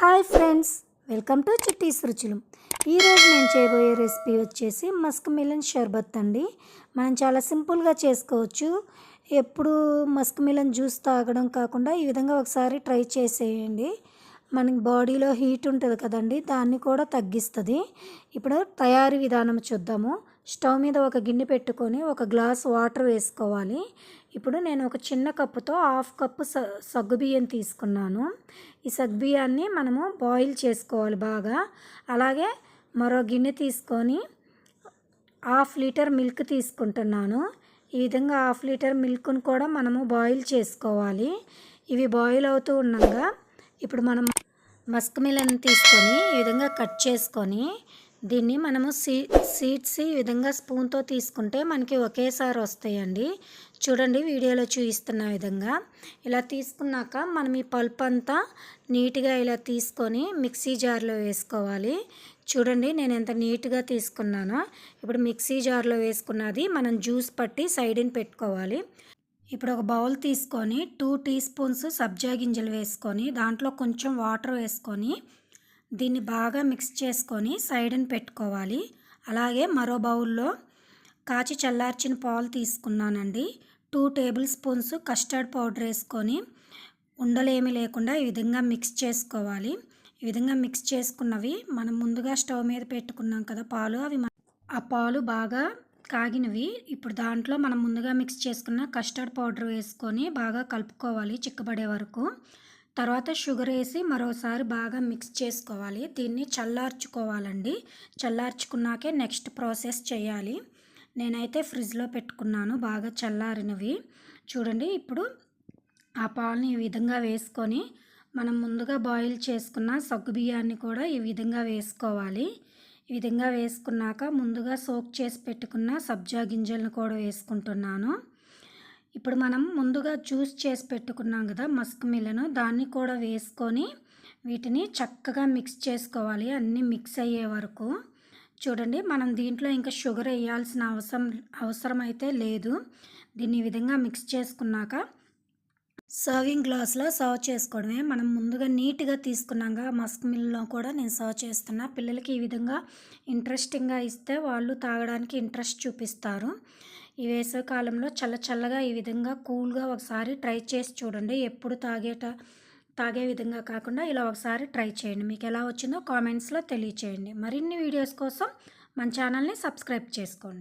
Hi friends welcome to Chitti's రుచులు. ఈరోజు నేను చేయబోయే రెసిపీ వచ్చేసి మస్క్ మిలన్ షర్బత్ అండి. మనం చాలా సింపుల్గా చేసుకోవచ్చు. ఎప్పుడు మస్క్ మిలన్ జ్యూస్ తాగడం కాకుండా ఈ విధంగా ఒకసారి ట్రై చేసేయండి. మనకి బాడీలో హీట్ ఉంటుంది కదండి దాన్ని కూడా తగ్గిస్తుంది. ఇప్పుడు తయారీ విధానం చూద్దాము. స్టవ్ మీద ఒక గిన్నె పెట్టుకొని ఒక గ్లాస్ వాటర్ వేసుకోవాలి. ఇప్పుడు నేను ఒక చిన్న కప్పుతో హాఫ్ కప్పు స సగ్గుబియ్యం తీసుకున్నాను. ఈ సగ్గుబియ్యాన్ని మనము బాయిల్ చేసుకోవాలి బాగా. అలాగే మరో గిన్నె తీసుకొని హాఫ్ లీటర్ మిల్క్ తీసుకుంటున్నాను. ఈ విధంగా హాఫ్ లీటర్ మిల్క్ను కూడా మనము బాయిల్ చేసుకోవాలి. ఇవి బాయిల్ అవుతూ ఉండగా ఇప్పుడు మనం మస్క్ మిలన్ తీసుకొని ఈ విధంగా కట్ చేసుకొని దీన్ని మనము సీ సీడ్స్ ఈ విధంగా స్పూన్తో తీసుకుంటే మనకి ఒకేసారి వస్తాయండి. చూడండి వీడియోలో చూపిస్తున్న విధంగా. ఇలా తీసుకున్నాక మనం ఈ పల్ప్ అంతా నీట్గా ఇలా తీసుకొని మిక్సీ జార్లో వేసుకోవాలి. చూడండి నేను ఎంత నీట్గా తీసుకున్నానో. ఇప్పుడు మిక్సీ జార్లో వేసుకున్నది మనం జ్యూస్ పట్టి సైడ్ని పెట్టుకోవాలి. ఇప్పుడు ఒక బౌల్ తీసుకొని టూ టీ స్పూన్స్ సబ్జా గింజలు వేసుకొని దాంట్లో కొంచెం వాటర్ వేసుకొని దీన్ని బాగా మిక్స్ చేసుకొని సైడ్ని పెట్టుకోవాలి. అలాగే మరో బౌల్లో కాచి చల్లార్చిన పాలు తీసుకున్నానండి. Two table spoons custard powder వేసుకొని ఉండలేమి లేకుండా ఈ విధంగా మిక్స్ చేసుకోవాలి. ఈ విధంగా మిక్స్ చేసుకున్నవి మనం ముందుగా స్టవ్ మీద పెట్టుకున్నాం కదా పాలు అవి ఆ పాలు బాగా కాగినవి ఇప్పుడు దాంట్లో మనం ముందుగా మిక్స్ చేసుకున్న కస్టర్డ్ పౌడర్ వేసుకొని బాగా కలుపుకోవాలి చిక్కబడే వరకు. తర్వాత షుగర్ వేసి మరోసారి బాగా మిక్స్ చేసుకోవాలి. దీన్ని చల్లార్చుకోవాలండి. చల్లార్చుకున్నాకే నెక్స్ట్ ప్రాసెస్ చేయాలి. నేనైతే ఫ్రిడ్జ్లో పెట్టుకున్నాను బాగా చల్లారినవి. చూడండి ఇప్పుడు ఆ పాలని ఈ విధంగా వేసుకొని మనం ముందుగా బాయిల్ చేసుకున్న సగ్గు బియ్యాన్ని కూడా ఈ విధంగా వేసుకోవాలి. ఈ విధంగా వేసుకున్నాక ముందుగా సోక్ చేసి పెట్టుకున్న సబ్జా గింజలను కూడా వేసుకుంటున్నాను. ఇప్పుడు మనం ముందుగా జ్యూస్ చేసి పెట్టుకున్నాం కదా మస్క్ మిల్లను దాన్ని కూడా వేసుకొని వీటిని చక్కగా మిక్స్ చేసుకోవాలి. అన్నీ మిక్స్ అయ్యే వరకు. చూడండి మనం దీంట్లో ఇంకా షుగర్ వేయాల్సిన అవసరం అవసరం అయితే లేదు. దీన్ని ఈ విధంగా మిక్స్ చేసుకున్నాక సర్వింగ్ గ్లాస్లో సర్వ్ చేసుకోవడమే. మనం ముందుగా నీట్గా తీసుకున్నాక మస్క్ మిల్లో కూడా నేను సర్వ్ చేస్తున్నా. పిల్లలకి ఈ విధంగా ఇంట్రెస్టింగ్గా ఇస్తే వాళ్ళు తాగడానికి ఇంట్రెస్ట్ చూపిస్తారు. ఈ వేసవికాలంలో చల్ల చల్లగా ఈ విధంగా కూల్గా ఒకసారి ట్రై చేసి చూడండి. ఎప్పుడు తాగేట తాగే విధంగా కాకుండా ఇలా ఒకసారి ట్రై చేయండి. మీకు ఎలా వచ్చిందో కామెంట్స్లో తెలియచేయండి. మరిన్ని వీడియోస్ కోసం మన ఛానల్ని సబ్స్క్రైబ్ చేసుకోండి.